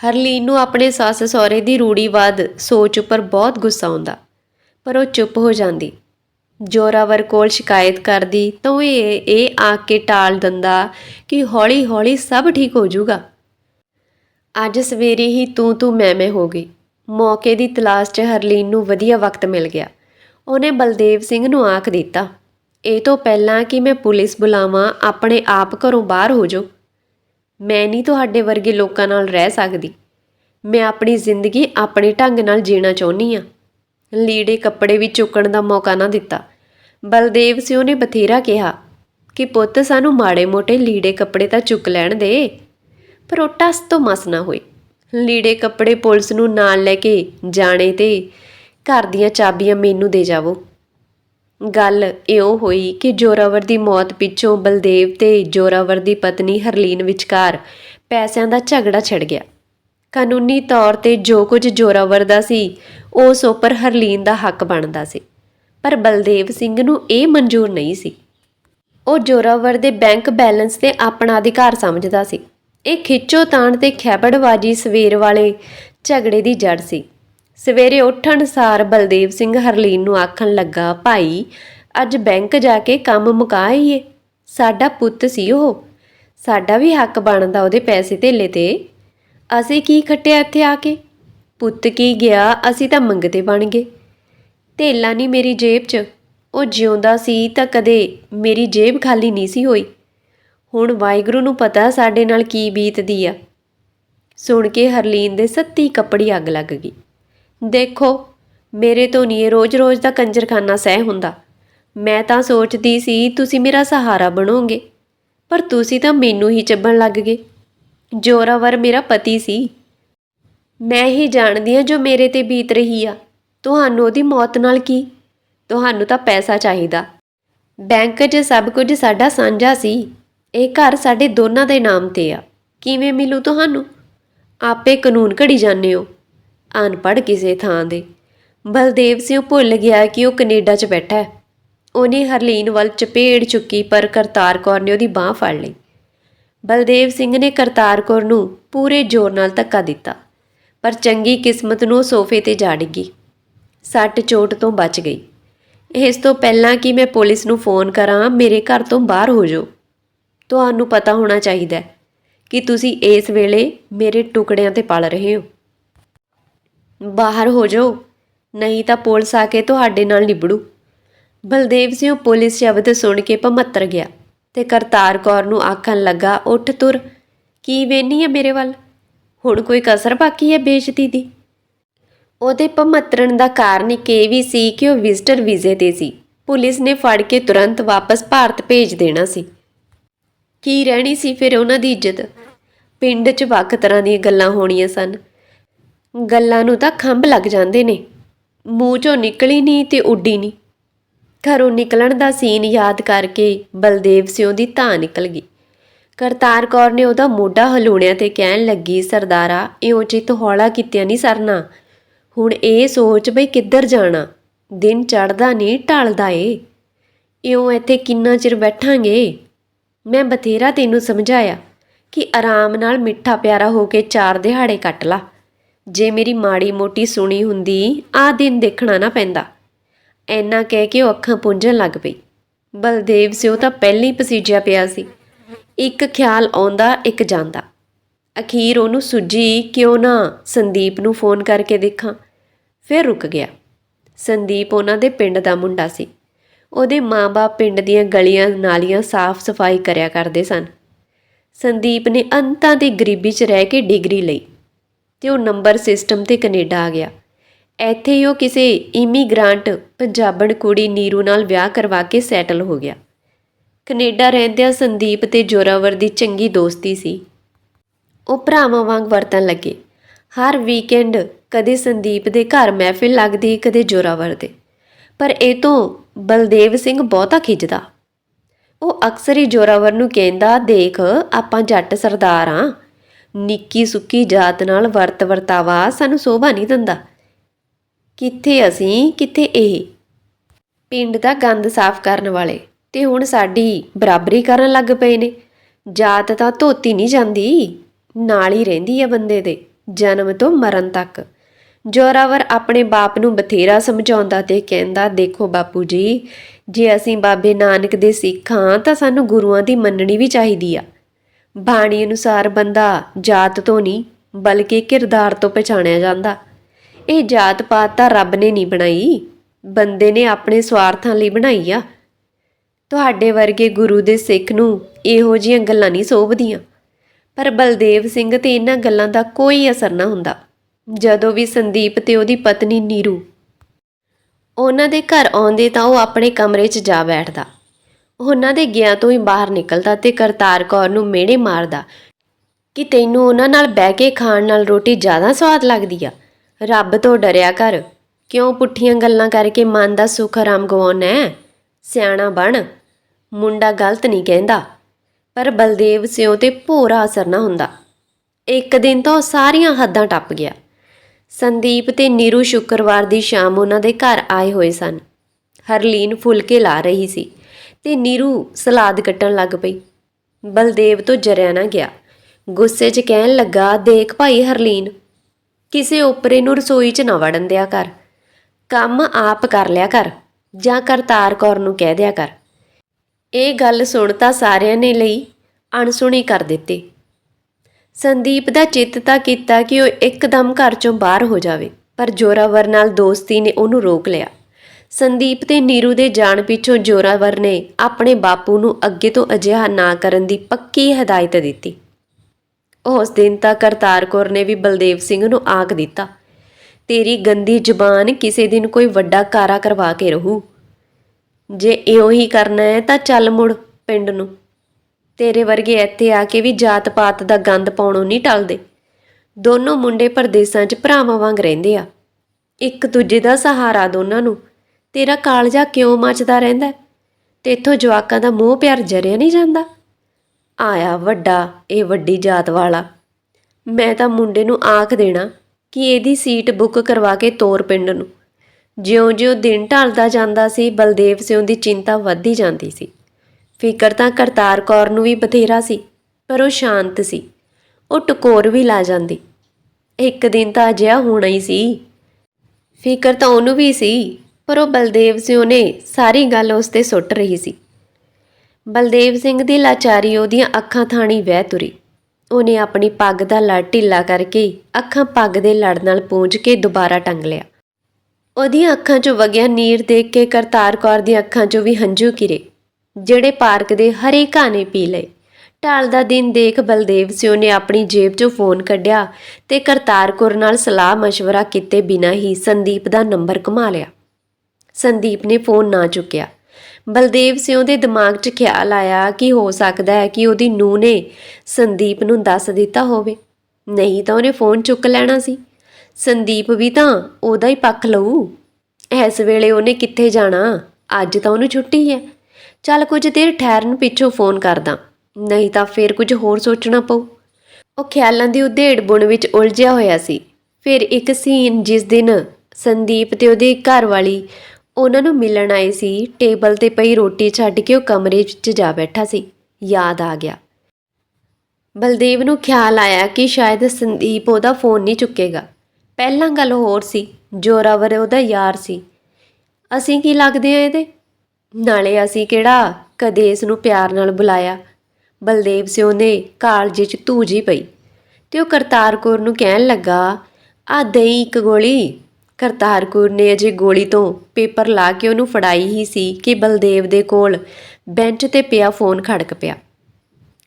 Speaker 1: ਹਰਲੀਨ ਨੂੰ ਆਪਣੇ ਸੱਸ ਸਹੁਰੇ ਦੀ ਰੂੜੀਵਾਦ ਸੋਚ ਉੱਪਰ ਬਹੁਤ ਗੁੱਸਾ ਆਉਂਦਾ। ਪਰ ਉਹ ਚੁੱਪ ਹੋ ਜਾਂਦੀ। ਜੋਰਾਵਰ ਕੋਲ ਸ਼ਿਕਾਇਤ ਕਰਦੀ ਤਾਂ ਉਹ ਇਹ ਇਹ ਆ ਕੇ ਟਾਲ ਦਿੰਦਾ ਕਿ ਹੌਲੀ-ਹੌਲੀ ਸਭ ਠੀਕ ਹੋ ਜਾਊਗਾ। ਅੱਜ ਸਵੇਰੇ ਹੀ ਤੂੰ ਤੂੰ ਮੈਂ ਮੈਂ ਹੋ ਗਈ। ਮੌਕੇ ਦੀ ਤਲਾਸ਼ 'ਚ ਹਰਲੀਨ ਨੂੰ ਵਧੀਆ ਵਕਤ ਮਿਲ ਗਿਆ। ਉਹਨੇ ਬਲਦੇਵ ਸਿੰਘ ਨੂੰ ਆਖ ਦਿੱਤਾ, ਇਹ ਤੋਂ ਪਹਿਲਾਂ ਕਿ ਮੈਂ ਪੁਲਿਸ ਬੁਲਾਵਾਂ, ਆਪਣੇ ਆਪ ਘਰੋਂ ਬਾਹਰ ਹੋ ਜਾਓ। ਮੈਂ ਨਹੀਂ ਤੁਹਾਡੇ ਵਰਗੇ ਲੋਕਾਂ ਨਾਲ ਰਹਿ ਸਕਦੀ। ਮੈਂ ਆਪਣੀ ਜ਼ਿੰਦਗੀ ਆਪਣੇ ਢੰਗ ਨਾਲ ਜੀਣਾ ਚਾਹੁੰਦੀ ਆ ਲੀੜੇ ਕੱਪੜੇ ਵੀ ਚੁੱਕਣ ਦਾ ਮੌਕਾ ਨਾ ਦਿੱਤਾ। ਬਲਦੇਵ ਸਿਓ ਨੇ ਬਥੇਰਾ ਕਿਹਾ ਕਿ ਪੁੱਤ, ਸਾਨੂੰ ਮਾੜੇ-ਮੋਟੇ ਲੀੜੇ ਕੱਪੜੇ ਤਾਂ ਚੁੱਕ ਲੈਣ ਦੇ, ਪਰ ਉਹ ਟਸ ਤੋਂ ਮਸ ਨਾ ਹੋਏ। ਲੀੜੇ ਕੱਪੜੇ ਪੁਲਿਸ ਨੂੰ ਨਾਲ ਲੈ ਕੇ ਜਾਣੇ ਤੇ ਘਰ ਦੀਆਂ ਚਾਬੀਆਂ ਮੈਨੂੰ ਦੇ ਜਾਵੋ। ਗੱਲ ਇਉਂ ਹੋਈ ਕਿ ਜੋਰਾਵਰ ਦੀ ਮੌਤ ਪਿੱਛੋਂ ਬਲਦੇਵ ਤੇ ਜੋਰਾਵਰ ਦੀ ਪਤਨੀ ਹਰਲੀਨ ਵਿਚਕਾਰ ਪੈਸਿਆਂ ਦਾ ਝਗੜਾ ਛਿੜ ਗਿਆ। ਕਾਨੂੰਨੀ ਤੌਰ ਤੇ ਜੋ ਕੁਝ ਜੋਰਾਵਰ ਦਾ ਸੀ, ਉਸ ਉੱਪਰ ਹਰਲੀਨ ਦਾ ਹੱਕ ਬਣਦਾ ਸੀ। ਪਰ ਬਲਦੇਵ ਸਿੰਘ ਨੂੰ ਇਹ ਮਨਜ਼ੂਰ ਨਹੀਂ ਸੀ। ਉਹ ਜੋਰਾਵਰ ਦੇ ਬੈਂਕ ਬੈਲੈਂਸ ਤੇ ਆਪਣਾ ਅਧਿਕਾਰ ਸਮਝਦਾ ਸੀ। ਇਹ ਖਿੱਚੋ ਤਾਣ ਤੇ ਖੈਬੜਵਾਜੀ ਸਵੇਰ ਵਾਲੇ ਝਗੜੇ ਦੀ ਜੜ ਸੀ। ਸਵੇਰੇ ਉੱਠਣ ਸਾਰ ਬਲਦੇਵ ਸਿੰਘ ਹਰਲੀਨ ਨੂੰ ਆਖਣ ਲੱਗਾ, ਭਾਈ, ਅੱਜ ਬੈਂਕ ਜਾ ਕੇ ਕੰਮ ਮੁਕਾਈਏ ਸਾਡਾ ਪੁੱਤ ਸੀ ਉਹ। ਸਾਡਾ ਵੀ ਹੱਕ ਬਣਦਾ ਉਹਦੇ ਪੈਸੇ ਧੇਲੇ ਤੇ। ਅਸੀਂ ਕੀ ਖੱਟਿਆ ਇੱਥੇ ਆ ਕੇ? ਪੁੱਤ ਕੀ ਗਿਆ, ਅਸੀਂ ਤਾਂ ਮੰਗਤੇ ਬਣ ਗਏ। ਧੇਲਾ ਨਹੀਂ ਮੇਰੀ ਜੇਬ 'ਚ। ਉਹ ਜਿਉਂਦਾ ਸੀ ਤਾਂ ਕਦੇ ਮੇਰੀ ਜੇਬ ਖਾਲੀ ਨਹੀਂ ਸੀ ਹੋਈ। ਹੁਣ ਵਾਹਿਗੁਰੂ ਨੂੰ ਪਤਾ ਸਾਡੇ ਨਾਲ ਕੀ ਬੀਤਦੀ ਆ। ਸੁਣ ਕੇ ਹਰਲੀਨ ਦੇ ਸੱਤੀ ਕੱਪੜੀ ਅੱਗ ਲੱਗ ਗਈ। ਦੇਖੋ, ਮੇਰੇ ਤੋਂ ਨਹੀਂ ਇਹ ਰੋਜ਼-ਰੋਜ਼ ਦਾ ਕੰਜਰਖਾਨਾ ਸਹਿ ਹੁੰਦਾ। ਮੈਂ ਤਾਂ ਸੋਚਦੀ ਸੀ, ਤੁਸੀਂ ਮੇਰਾ ਸਹਾਰਾ ਬਣੋਗੇ। ਪਰ ਤੁਸੀਂ ਤਾਂ ਮੈਨੂੰ ਹੀ ਚੱਬਣ ਲੱਗ ਗਏ। ਜੋਰਾਵਰ ਮੇਰਾ ਪਤੀ ਸੀ। ਮੈਂ ਹੀ ਜਾਣਦੀ ਹਾਂ ਜੋ ਮੇਰੇ ਤੇ ਬੀਤ ਰਹੀ ਆ। ਤੁਹਾਨੂੰ ਉਹਦੀ ਮੌਤ ਨਾਲ ਕੀ? ਤੁਹਾਨੂੰ ਤਾਂ ਪੈਸਾ ਚਾਹੀਦਾ। ਬੈਂਕ 'ਚ ਸਭ ਕੁਝ ਸਾਡਾ ਸਾਂਝਾ ਸੀ। ਇਹ ਘਰ ਸਾਡੇ ਦੋਨਾਂ ਦੇ ਨਾਮ ਤੇ ਆ। ਕਿਵੇਂ ਮਿਲੂ ਤੁਹਾਨੂੰ? ਆਪੇ ਕਾਨੂੰਨ ਘੜੀ ਜਾਂਦੇ ਹੋ। ਅਨਪੜ੍ਹ ਕਿਸੇ ਥਾਂ ਦੇ। ਬਲਦੇਵ ਸਿੰਘ ਭੁੱਲ ਗਿਆ ਕਿ ਉਹ ਕੈਨੇਡਾ 'ਚ ਬੈਠਾ ਹੈ। ਉਹਨੇ ਹਰਲੀਨ ਵੱਲ ਚਪੇੜ ਚੁੱਕੀ ਪਰ ਕਰਤਾਰ ਕੌਰ ਨੇ ਉਹਦੀ ਬਾਹ ਫੜ ਲਈ। ਬਲਦੇਵ ਸਿੰਘ ਨੇ ਕਰਤਾਰ ਕੌਰ ਨੂੰ ਪੂਰੇ ਜ਼ੋਰ ਨਾਲ ਧੱਕਾ ਦਿੱਤਾ, ਪਰ ਚੰਗੀ ਕਿਸਮਤ ਨੂੰ ਸੋਫੇ ਤੇ ਜਾ ਡਿੱਗੀ। ਸੱਟ ਚੋਟ ਤੋਂ ਬਚ ਗਈ। ਇਸ ਤੋਂ ਪਹਿਲਾਂ ਕਿ ਮੈਂ ਪੁਲਿਸ ਨੂੰ ਫੋਨ ਕਰਾਂ, ਮੇਰੇ ਘਰ ਤੋਂ ਬਾਹਰ ਹੋ ਜਾਓ। ਤੁਹਾਨੂੰ ਪਤਾ ਹੋਣਾ ਚਾਹੀਦਾ ਹੈ ਕਿ ਤੁਸੀਂ ਇਸ ਵੇਲੇ ਮੇਰੇ ਟੁਕੜਿਆਂ ਤੇ ਪਲ ਰਹੇ ਹੋ। ਬਾਹਰ ਹੋ ਜਾਓ, ਨਹੀਂ ਤਾਂ ਪੁਲਿਸ ਆ ਕੇ ਤੁਹਾਡੇ ਨਾਲ ਨਿਬੜੂ। ਬਲਦੇਵ ਸਿੰਘ ਪੁਲਿਸ ਸ਼ਬਦ ਸੁਣ ਕੇ ਭਮੱਤਰ ਗਿਆ। ਤੇ ਕਰਤਾਰ ਕੌਰ ਨੂੰ ਆਖਣ ਲੱਗਾ, ਉੱਠ ਤੁਰ, ਕੀ ਵੇਨੀ ਹੈ ਮੇਰੇ ਵੱਲ? ਹੁਣ ਕੋਈ ਕਸਰ ਬਾਕੀ ਹੈ ਬੇਇੱਜ਼ਤੀ ਦੀ? ਉਹਦੇ ਭਮੱਤਰਨ ਦਾ ਕਾਰਨ ਇੱਕ ਇਹ ਵੀ ਸੀ ਕਿ ਉਹ ਵਿਜ਼ਟਰ ਵੀਜ਼ੇ ਤੇ ਸੀ। ਪੁਲਿਸ ਨੇ ਫੜ ਕੇ ਤੁਰੰਤ ਵਾਪਸ ਭਾਰਤ ਭੇਜ ਦੇਣਾ ਸੀ। ਕੀ ਰਹਿਣੀ ਸੀ ਫਿਰ ਉਹਨਾਂ ਦੀ ਇੱਜ਼ਤ? ਪਿੰਡ 'ਚ ਵੱਖ ਤਰ੍ਹਾਂ ਦੀਆਂ ਗੱਲਾਂ ਹੋਣੀਆਂ ਸਨ। ਗੱਲਾਂ ਨੂੰ ਤਾਂ ਖੰਭ ਲੱਗ ਜਾਂਦੇ ਨੇ। ਮੂੰਹ 'ਚੋਂ ਨਿਕਲੀ ਨਹੀਂ ਤੇ ਉੱਡੀ ਨਹੀਂ। ਘਰੋਂ ਨਿਕਲਣ ਦਾ ਸੀਨ ਯਾਦ ਕਰਕੇ ਬਲਦੇਵ ਸਿਉਂ ਦੀ ਧਾਂ ਨਿਕਲ ਗਈ। ਕਰਤਾਰ ਕੌਰ ਨੇ ਉਹਦਾ ਮੋਢਾ ਹਲੂਣਿਆਂ ਤੇ ਕਹਿਣ ਲੱਗੀ, ਸਰਦਾਰਾ, ਇਉਂ ਚਿੱਤ ਹੌਲਾ ਕੀਤਿਆਂ ਨਹੀਂ ਸਰਨਾ। ਹੁਣ ਇਹ ਸੋਚ ਬਈ ਕਿੱਧਰ ਜਾਣਾ? ਦਿਨ ਚੜਦਾ ਨਹੀਂ ਢਲਦਾ ਏ। ਇਉਂ ਇੱਥੇ ਕਿੰਨਾ ਚਿਰ ਬੈਠਾਂਗੇ? ਮੈਂ ਬਥੇਰਾ ਤੈਨੂੰ ਸਮਝਾਇਆ ਕਿ ਆਰਾਮ ਨਾਲ ਮਿੱਠਾ ਪਿਆਰਾ ਹੋ ਕੇ ਚਾਰ ਦਿਹਾੜੇ ਕੱਟ ਲਾ। ਜੇ ਮੇਰੀ ਮਾੜੀ ਮੋਟੀ ਸੁਣੀ ਹੁੰਦੀ ਆ ਦਿਨ ਦੇਖਣਾ ਨਾ ਪੈਂਦਾ। ਐਨਾ ਕਹਿ ਕੇ ਉਹ ਅੱਖਾਂ ਪੁੰਝਣ ਲੱਗ ਪਈ। ਬਲਦੇਵ ਸਿਓ ਤਾਂ ਪਹਿਲਾਂ ਹੀ ਪਸੀਜਿਆ ਪਿਆ ਸੀ। ਇੱਕ ਖਿਆਲ ਆਉਂਦਾ, ਇੱਕ ਜਾਂਦਾ। ਅਖੀਰ ਉਹਨੂੰ ਸੁੱਝੀ ਕਿਉਂ ਨਾ ਸੰਦੀਪ ਨੂੰ ਫੋਨ ਕਰਕੇ ਦੇਖਾਂ? ਫਿਰ ਰੁਕ ਗਿਆ। ਸੰਦੀਪ ਉਹਨਾਂ ਦੇ ਪਿੰਡ ਦਾ ਮੁੰਡਾ ਸੀ। ਉਹਦੇ ਮਾਂ-ਬਾਪ ਪਿੰਡ ਦੀਆਂ ਗਲੀਆਂ ਨਾਲੀਆਂ ਸਾਫ਼ ਸਫ਼ਾਈ ਕਰਿਆ ਕਰਦੇ ਸਨ। ਸੰਦੀਪ ਨੇ ਅੰਤਾਂ ਦੀ ਗਰੀਬੀ 'ਚ ਰਹਿ ਕੇ ਡਿਗਰੀ ਲਈ ਤੇ ਉਹ ਨੰਬਰ ਸਿਸਟਮ ਤੇ ਕੈਨੇਡਾ ਆ ਗਿਆ। ਇੱਥੇ ਹੀ ਉਹ ਕਿਸੇ ਇਮੀਗ੍ਰਾਂਟ ਪੰਜਾਬਣ ਕੁੜੀ ਨੀਰੂ ਨਾਲ ਵਿਆਹ ਕਰਵਾ ਕੇ ਸੈਟਲ ਹੋ ਗਿਆ। ਕੈਨੇਡਾ ਰਹਿੰਦਿਆਂ ਸੰਦੀਪ ਤੇ ਜੋਰਾਵਰ ਦੀ ਚੰਗੀ ਦੋਸਤੀ ਸੀ। ਉਹ ਭਰਾਵਾਂ ਵਾਂਗ ਵਰਤਣ ਲੱਗੇ। ਹਰ ਵੀਕਐਂਡ ਕਦੇ ਸੰਦੀਪ ਦੇ ਘਰ ਮਹਿਫਿਲ ਲੱਗਦੀ, ਕਦੇ ਜੋਰਾਵਰ ਦੇ। ਪਰ ਇਹ ਤੋਂ ਬਲਦੇਵ ਸਿੰਘ ਬਹੁਤਾ ਖਿੱਚਦਾ ਉਹ ਅਕਸਰ ਹੀ ਜੋਰਾਵਰ ਨੂੰ ਕਹਿੰਦਾ, ਦੇਖ, ਆਪਾਂ ਜੱਟ ਸਰਦਾਰ ਆ। ਨਿੱਕੀ ਸੁੱਕੀ ਜਾਤ ਨਾਲ ਵਰਤ ਵਰਤਾਵਾ ਸਾਨੂੰ ਸੋਭਾ ਨਹੀਂ ਦਿੰਦਾ। ਕਿੱਥੇ ਅਸੀਂ, ਕਿੱਥੇ ਇਹ? ਪਿੰਡ ਦਾ ਗੰਦ ਸਾਫ਼ ਕਰਨ ਵਾਲੇ ਤੇ ਹੁਣ ਸਾਡੀ ਬਰਾਬਰੀ ਕਰਨ ਲੱਗ ਪਏ ਨੇ। ਜਾਤ ਤਾਂ ਧੋਤੀ ਨਹੀਂ ਜਾਂਦੀ। ਨਾਲ ਹੀ ਰਹਿੰਦੀ ਆ ਬੰਦੇ ਦੇ, ਜਨਮ ਤੋਂ ਮਰਨ ਤੱਕ। ਜੋਰਾਵਰ ਆਪਣੇ ਬਾਪ ਨੂੰ ਬਥੇਰਾ ਸਮਝਾਉਂਦਾ ਤੇ ਕਹਿੰਦਾ, ਦੇਖੋ ਬਾਪੂ ਜੀ, ਜੇ ਅਸੀਂ ਬਾਬੇ ਨਾਨਕ ਦੇ ਸਿੱਖਾਂ ਤਾਂ ਸਾਨੂੰ ਗੁਰੂਆਂ ਦੀ ਮੰਨਣੀ ਵੀ ਚਾਹੀਦੀ ਆ। ਬਾਣੀ ਅਨੁਸਾਰ ਬੰਦਾ ਜਾਤ ਤੋਂ ਨਹੀਂ, ਬਲਕਿ ਕਿਰਦਾਰ ਤੋਂ ਪਛਾਣਿਆ ਜਾਂਦਾ। ਇਹ ਜਾਤ ਪਾਤ ਤਾਂ ਰੱਬ ਨੇ ਨਹੀਂ ਬਣਾਈ। ਬੰਦੇ ਨੇ ਆਪਣੇ ਸਵਾਰਥਾਂ ਲਈ ਬਣਾਈ ਆ। ਤੁਹਾਡੇ ਵਰਗੇ ਗੁਰੂ ਦੇ ਸਿੱਖ ਨੂੰ ਇਹੋ ਜਿਹੀਆਂ ਗੱਲਾਂ ਨਹੀਂ ਸੋਭਦੀਆਂ। ਪਰ ਬਲਦੇਵ ਸਿੰਘ ਤੇ ਇਹਨਾਂ ਗੱਲਾਂ ਦਾ ਕੋਈ ਅਸਰ ਨਾ ਹੁੰਦਾ। ਜਦੋਂ ਵੀ ਸੰਦੀਪ ਤੇ ਉਹਦੀ ਪਤਨੀ ਨੀਰੂ ਉਹਨਾਂ ਦੇ ਘਰ ਆਉਂਦੇ ਤਾਂ ਉਹ ਆਪਣੇ ਕਮਰੇ 'ਚ ਜਾ ਬੈਠਦਾ। ਉਹਨਾਂ ਦੇ ਗਿਆ ਤੋਂ ਹੀ ਬਾਹਰ ਨਿਕਲਦਾ ਤੇ ਕਰਤਾਰ ਕੌਰ ਨੂੰ ਮੇੜੇ ਮਾਰਦਾ ਕਿ ਤੈਨੂੰ ਉਹਨਾਂ ਨਾਲ ਬਹਿ ਕੇ ਖਾਣ ਨਾਲ ਰੋਟੀ ਜ਼ਿਆਦਾ ਸਵਾਦ ਲੱਗਦੀ ਆ। ਰੱਬ ਤੋਂ ਡਰਿਆ ਕਰ। ਕਿਉਂ ਪੁੱਠੀਆਂ ਗੱਲਾਂ ਕਰਕੇ ਮਨ ਦਾ ਸੁੱਖ ਆਰਾਮ ਗਵਾਉਣਾ ਹੈ? ਸਿਆਣਾ ਬਣ। ਮੁੰਡਾ ਗਲਤ ਨਹੀਂ ਕਹਿੰਦਾ। ਪਰ ਬਲਦੇਵ ਸਿਓ ਤੇ ਭੋਰਾ ਅਸਰ ਨਾ ਹੁੰਦਾ। ਇੱਕ ਦਿਨ ਤਾਂ ਉਹ ਸਾਰੀਆਂ ਹੱਦਾਂ ਟੱਪ ਗਿਆ। ਸੰਦੀਪ ਤੇ ਨੀਰੂ ਸ਼ੁੱਕਰਵਾਰ ਦੀ ਸ਼ਾਮ ਉਹਨਾਂ ਦੇ ਘਰ ਆਏ ਹੋਏ ਸਨ। ਹਰਲੀਨ ਫੁਲਕੇ ਲਾ ਰਹੀ ਸੀ ਤੇ ਨੀਰੂ ਸਲਾਦ ਕੱਟਣ ਲੱਗ ਪਈ। ਬਲਦੇਵ ਤੋਂ ਜਰਿਆ ਨਾ ਗਿਆ। ਗੁੱਸੇ 'ਚ ਕਹਿਣ ਲੱਗਾ, ਦੇਖ ਭਾਈ ਹਰਲੀਨ ਕਿਸੇ ਓਪਰੇ ਨੂੰ ਰਸੋਈ 'ਚ ਨਾ ਵੜਨ ਦਿਆ ਕਰ। ਕੰਮ ਆਪ ਕਰ ਲਿਆ ਕਰ, ਜਾਂ ਕਰਤਾਰ ਕੌਰ ਨੂੰ ਕਹਿ ਦਿਆ ਕਰ। ਇਹ ਗੱਲ ਸੁਣ ਤਾਂ ਸਾਰਿਆਂ ਨੇ ਲਈ ਅਣਸੁਣੀ ਕਰ ਦਿੱਤੀ। ਸੰਦੀਪ ਦਾ ਚਿੱਤ ਤਾਂ ਕੀਤਾ ਕਿ ਉਹ ਇੱਕਦਮ ਘਰ ਚੋਂ ਬਾਹਰ ਹੋ ਜਾਵੇ, ਪਰ ਜੋਰਾਵਰ ਨਾਲ ਦੋਸਤੀ ਨੇ ਉਹਨੂੰ ਰੋਕ ਲਿਆ। ਸੰਦੀਪ ਤੇ ਨੀਰੂ ਦੇ ਜਾਣ ਪਿੱਛੋਂ ਜੋਰਾਵਰ ਨੇ ਆਪਣੇ ਬਾਪੂ ਨੂੰ ਅੱਗੇ ਤੋਂ ਅਜਿਹਾ ਨਾ ਕਰਨ ਦੀ ਪੱਕੀ ਹਦਾਇਤ ਦਿੱਤੀ। ਉਸ ਦਿਨ ਤਾਂ ਕਰਤਾਰ ਕੌਰ ਨੇ ਵੀ ਬਲਦੇਵ ਸਿੰਘ ਨੂੰ ਆਖ ਦਿੱਤਾ, ਤੇਰੀ ਗੰਦੀ ਜਬਾਨ ਕਿਸੇ ਦਿਨ ਕੋਈ ਵੱਡਾ ਕਾਰਾ ਕਰਵਾ ਕੇ ਰਹੂ। ਜੇ ਇਉਂ ਹੀ ਕਰਨਾ ਹੈ ਤਾਂ ਚੱਲ ਮੁੜ ਪਿੰਡ ਨੂੰ। ਤੇਰੇ ਵਰਗੇ ਇੱਥੇ ਆ ਕੇ ਵੀ ਜਾਤ ਪਾਤ ਦਾ ਗੰਦ ਪਾਉਣੋਂ ਨਹੀਂ ਟਲਦੇ। ਦੋਨੋਂ ਮੁੰਡੇ ਪਰਦੇਸਾਂ 'ਚ ਭਰਾਵਾਂ ਵਾਂਗ ਰਹਿੰਦੇ ਆ। ਇੱਕ ਦੂਜੇ ਦਾ ਸਹਾਰਾ ਦੋਨਾਂ ਨੂੰ। ਤੇਰਾ ਕਾਲਜਾ ਕਿਉਂ ਮੱਚਦਾ ਰਹਿੰਦਾ ਹੈ? ਤੇਥੋਂ ਜਵਾਕਾਂ ਦਾ ਮੋਹ ਪਿਆਰ ਜਰਿਆ ਨਹੀਂ ਜਾਂਦਾ? ਆਇਆ ਵੱਡਾ, ਇਹ ਵੱਡੀ ਜਾਤ ਵਾਲਾ। ਮੈਂ ਤਾਂ ਮੁੰਡੇ ਨੂੰ ਆਖ ਦੇਣਾ ਕਿ ਇਹਦੀ ਸੀਟ ਬੁੱਕ ਕਰਵਾ ਕੇ ਤੋਰ ਪਿੰਡ ਨੂੰ। ਜਿਉਂ-ਜਿਉਂ ਦਿਨ ਢਲਦਾ ਜਾਂਦਾ ਸੀ, ਬਲਦੇਵ ਸਿੰਘ ਦੀ ਚਿੰਤਾ ਵੱਧਦੀ ਜਾਂਦੀ ਸੀ। ਫਿਕਰ ਤਾਂ ਕਰਤਾਰ ਕੌਰ ਨੂੰ ਵੀ ਬਥੇਰਾ ਸੀ, ਪਰ ਉਹ ਸ਼ਾਂਤ ਸੀ। ਉਹ ਟਕੋਰ ਵੀ ਲਾ ਜਾਂਦੀ। ਇੱਕ ਦਿਨ ਤਾਂ ਅਜਿਹਾ ਹੋਣਾ ਹੀ ਸੀ। ਫਿਕਰ ਤਾਂ ਉਹਨੂੰ ਵੀ ਸੀ, ਪਰ ਉਹ ਬਲਦੇਵ ਸਿੰਘ ਨੇ ਸਾਰੀ ਗੱਲ ਉਸ ਤੇ ਸੁੱਟ ਰਹੀ ਸੀ। ਬਲਦੇਵ ਸਿੰਘ ਦੀ ਲਾਚਾਰੀ ਉਹਦੀਆਂ ਅੱਖਾਂ ਥਾਣੀ ਵਹਿ ਤੁਰੀ। ਉਹਨੇ ਆਪਣੀ ਪੱਗ ਦਾ ਲੜ ਢਿੱਲਾ ਕਰਕੇ ਅੱਖਾਂ ਪੱਗ ਦੇ ਲੜ ਨਾਲ ਪੂੰਝ ਕੇ ਦੁਬਾਰਾ ਟੰਗ ਲਿਆ। ਉਹਦੀਆਂ ਅੱਖਾਂ 'ਚੋਂ ਵਗਿਆ ਨੀਰ ਦੇਖ ਕੇ ਕਰਤਾਰ ਕੌਰ ਦੀਆਂ ਅੱਖਾਂ 'ਚੋਂ ਵੀ ਹੰਝੂ ਕਿਰੇ ਜਿਹੜੇ ਪਾਰਕ ਦੇ ਹਰੇ ਘਾਨੇ ਪੀ ਲਏ। ਢਾਲ ਦਾ ਦਿਨ ਦੇਖ ਬਲਦੇਵ ਸਿੰਘ ਨੇ ਆਪਣੀ ਜੇਬ 'ਚੋਂ ਫੋਨ ਕੱਢਿਆ ਤੇ ਕਰਤਾਰ ਕੌਰ ਨਾਲ ਸਲਾਹ مشਵਰਾ ਕੀਤੇ ਬਿਨਾਂ ਹੀ ਸੰਦੀਪ ਦਾ ਨੰਬਰ ਘੁਮਾ ਲਿਆ। ਸੰਦੀਪ ਨੇ ਫੋਨ ਨਾ ਚੁੱਕਿਆ। ਬਲਦੇਵ ਸਿੰਘ ਦੇ ਦਿਮਾਗ 'ਚ ਖਿਆਲ ਆਇਆ ਕਿ ਹੋ ਸਕਦਾ ਹੈ ਕਿ ਉਹਦੀ ਨੂੰਹ ਨੇ ਸੰਦੀਪ ਨੂੰ ਦੱਸ ਦਿੱਤਾ ਹੋਵੇ। ਨਹੀਂ ਤਾਂ ਉਹਨੇ ਫੋਨ ਚੁੱਕ ਲੈਣਾ ਸੀ। ਸੰਦੀਪ ਵੀ ਤਾਂ ਉਹਦਾ ਹੀ ਪੱਖ ਲਊ। ਇਸ ਵੇਲੇ ਉਹਨੇ ਕਿੱਥੇ ਜਾਣਾ? ਅੱਜ ਤਾਂ ਉਹਨੂੰ ਛੁੱਟੀ ਹੈ। ਚੱਲ ਕੁਝ ਦੇਰ ਠਹਿਰਨ ਪਿੱਛੋਂ ਫੋਨ ਕਰਦਾ। ਨਹੀਂ ਤਾਂ ਫੇਰ ਕੁਝ ਹੋਰ ਸੋਚਣਾ ਪਊ। ਉਹ ਖਿਆਲਾਂ ਦੀ ਉਧੇੜ ਬੁਣ ਵਿੱਚ ਉਲਝਿਆ ਹੋਇਆ ਸੀ। ਫਿਰ ਇੱਕ ਸੀਨ ਜਿਸ ਦਿਨ ਸੰਦੀਪ ਤੇ ਉਹਦੀ ਘਰ ਵਾਲੀ ਉਹਨਾਂ ਨੂੰ ਮਿਲਣ ਆਏ ਸੀ, ਟੇਬਲ ਤੇ ਪਈ ਰੋਟੀ ਛੱਡ ਕੇ ਉਹ ਕਮਰੇ ਵਿੱਚ ਜਾ ਬੈਠਾ ਸੀ। ਯਾਦ ਆ ਗਿਆ। ਬਲਦੇਵ ਨੂੰ ਖਿਆਲ ਆਇਆ ਕਿ ਸ਼ਾਇਦ ਸੰਦੀਪ ਉਹਦਾ ਫੋਨ ਨਹੀਂ ਚੁੱਕੇਗਾ। ਪਹਿਲਾਂ ਗੱਲ ਹੋਰ ਸੀ, ਜੋਰਾਵਰ ਉਹਦਾ ਯਾਰ ਸੀ। ਅਸੀਂ ਕੀ ਲੱਗਦੇ ਆ ਇਹਦੇ? ਨਾਲੇ ਅਸੀਂ ਕਿਹੜਾ ਕਦੇ ਇਸ ਨੂੰ ਪਿਆਰ ਨਾਲ ਬੁਲਾਇਆ? ਬਲਦੇਵ ਸਿਉ ਨੇ ਕਾਲਜੇ 'ਚ ਧੂਜੀ ਪਈ ਤੇ ਉਹ ਕਰਤਾਰ ਕੌਰ ਨੂੰ ਕਹਿਣ ਲੱਗਾ, ਆ ਦਈ ਇੱਕ ਗੋਲੀ। ਕਰਤਾਰ ਕੌਰ ਨੇ ਅਜੇ ਗੋਲੀ ਤੋਂ ਪੇਪਰ ਲਾ ਕੇ ਉਹਨੂੰ ਫੜਾਈ ਹੀ ਸੀ ਕਿ ਬਲਦੇਵ ਦੇ ਕੋਲ ਬੈਂਚ ਤੇ ਪਿਆ ਫੋਨ ਖੜਕ ਪਿਆ।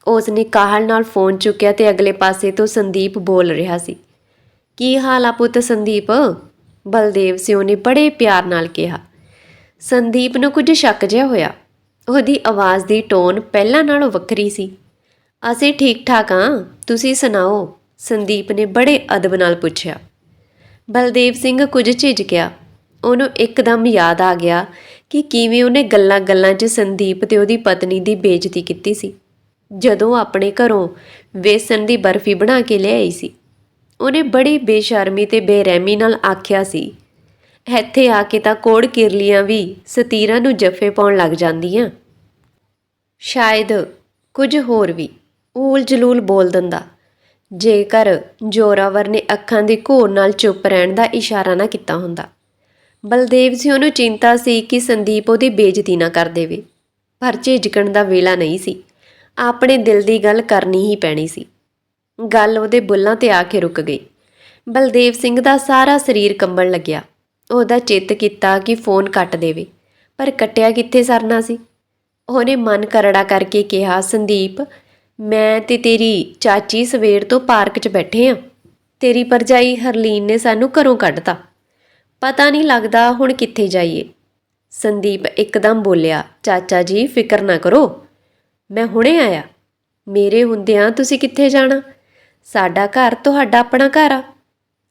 Speaker 1: ਉਸ ਨੇ ਕਾਹਲ ਨਾਲ ਫੋਨ ਚੁੱਕਿਆ ਤੇ ਅਗਲੇ ਪਾਸੇ ਤੋਂ ਸੰਦੀਪ ਬੋਲ ਰਿਹਾ ਸੀ। ਕੀ ਹਾਲ ਆ ਪੁੱਤ ਸੰਦੀਪ? ਬਲਦੇਵ ਸਿਉ ਨੇ ਬੜੇ ਪਿਆਰ ਨਾਲ ਕਿਹਾ। ਸੰਦੀਪ ਨੂੰ ਕੁਝ ਸ਼ੱਕ ਜਿਹਾ ਹੋਇਆ। ਉਹਦੀ ਆਵਾਜ਼ ਦੀ ਟੋਨ ਪਹਿਲਾਂ ਨਾਲੋਂ ਵੱਖਰੀ ਸੀ। ਅਸੀਂ ਠੀਕ ਠਾਕ ਹਾਂ ਤੁਸੀਂ ਸੁਣਾਓ? ਸੰਦੀਪ ਨੇ ਬੜੇ ਅਦਬ ਨਾਲ ਪੁੱਛਿਆ। ਬਲਦੇਵ ਸਿੰਘ ਕੁਝ ਝਿਜਕਿਆ। ਉਹਨੂੰ ਇੱਕਦਮ ਯਾਦ ਆ ਗਿਆ ਕਿ ਕਿਵੇਂ ਉਹਨੇ ਗੱਲਾਂ-ਗੱਲਾਂ 'ਚ ਸੰਦੀਪ ਤੇ ਉਹਦੀ ਪਤਨੀ ਦੀ ਬੇਇੱਜ਼ਤੀ ਕੀਤੀ ਸੀ। ਜਦੋਂ ਆਪਣੇ ਘਰੋਂ ਵੇਸਣ ਦੀ ਬਰਫੀ ਬਣਾ ਕੇ ਲਿਆਈ ਸੀ, ਉਹਨੇ ਬੜੀ ਬੇਸ਼ਰਮੀ ਤੇ ਬੇਰਹਿਮੀ ਨਾਲ ਆਖਿਆ ਸੀ, ਇੱਥੇ ਆ ਕੇ ਤਾਂ ਕੋੜ ਕਿਰਲੀਆਂ ਵੀ ਸਤੀਰਾਂ ਨੂੰ ਜੱਫੇ ਪਾਉਣ ਲੱਗ ਜਾਂਦੀਆਂ। ਸ਼ਾਇਦ ਕੁਝ ਹੋਰ ਵੀ ਊਲ ਜਲੂਲ ਬੋਲ ਦਿੰਦਾ। ਜੇਕਰ ਜੋਰਾਵਰ ਨੇ ਅੱਖਾਂ ਦੀ ਘੋਰ ਨਾਲ ਚੁੱਪ ਰਹਿਣ ਦਾ ਇਸ਼ਾਰਾ ਨਾ ਕੀਤਾ ਹੁੰਦਾ। ਬਲਦੇਵ ਸੀ ਉਹਨੂੰ ਚਿੰਤਾ ਸੀ ਕਿ ਸੰਦੀਪ ਉਹਦੀ ਬੇਇੱਜ਼ਤੀ ਨਾ ਕਰ ਦੇਵੇ, ਪਰ ਝਿਜਕਣ ਦਾ ਵੇਲਾ ਨਹੀਂ ਸੀ। ਆਪਣੇ ਦਿਲ ਦੀ ਗੱਲ ਕਰਨੀ ਹੀ ਪੈਣੀ ਸੀ। ਗੱਲ ਉਹਦੇ ਬੁੱਲਾਂ ਤੇ ਆ ਕੇ ਰੁਕ ਗਈ। ਬਲਦੇਵ ਸਿੰਘ ਦਾ ਸਾਰਾ ਸਰੀਰ ਕੰਬਣ ਲੱਗਿਆ। ਉਹਦਾ ਚਿੱਤ ਕੀਤਾ ਕਿ ਫੋਨ ਕੱਟ ਦੇਵੇ, ਪਰ ਕੱਟਿਆ ਕਿੱਥੇ ਸਰਨਾ ਸੀ? ਉਹਨੇ ਮਨ ਕਰੜਾ ਕਰਕੇ ਕਿਹਾ, ਸੰਦੀਪ ਮੈਂ ਤੇ ਤੇਰੀ ਚਾਚੀ ਸਵੇਰ ਤੋਂ ਪਾਰਕ 'ਚ ਬੈਠੇ ਆ। ਤੇਰੀ ਪਰਜਾਈ ਹਰਲੀਨ ਨੇ ਸਾਨੂੰ ਘਰੋਂ ਕੱਢਤਾ। ਪਤਾ ਨਹੀਂ ਲੱਗਦਾ ਹੁਣ ਕਿੱਥੇ ਜਾਈਏ। ਸੰਦੀਪ ਇੱਕਦਮ ਬੋਲਿਆ, ਚਾਚਾ ਜੀ, ਫਿਕਰ ਨਾ ਕਰੋ। ਮੈਂ ਹੁਣੇ ਆਇਆ। ਮੇਰੇ ਹੁੰਦਿਆਂ ਤੁਸੀਂ ਕਿੱਥੇ ਜਾਣਾ? ਸਾਡਾ ਘਰ ਤੁਹਾਡਾ ਆਪਣਾ ਘਰ ਆ।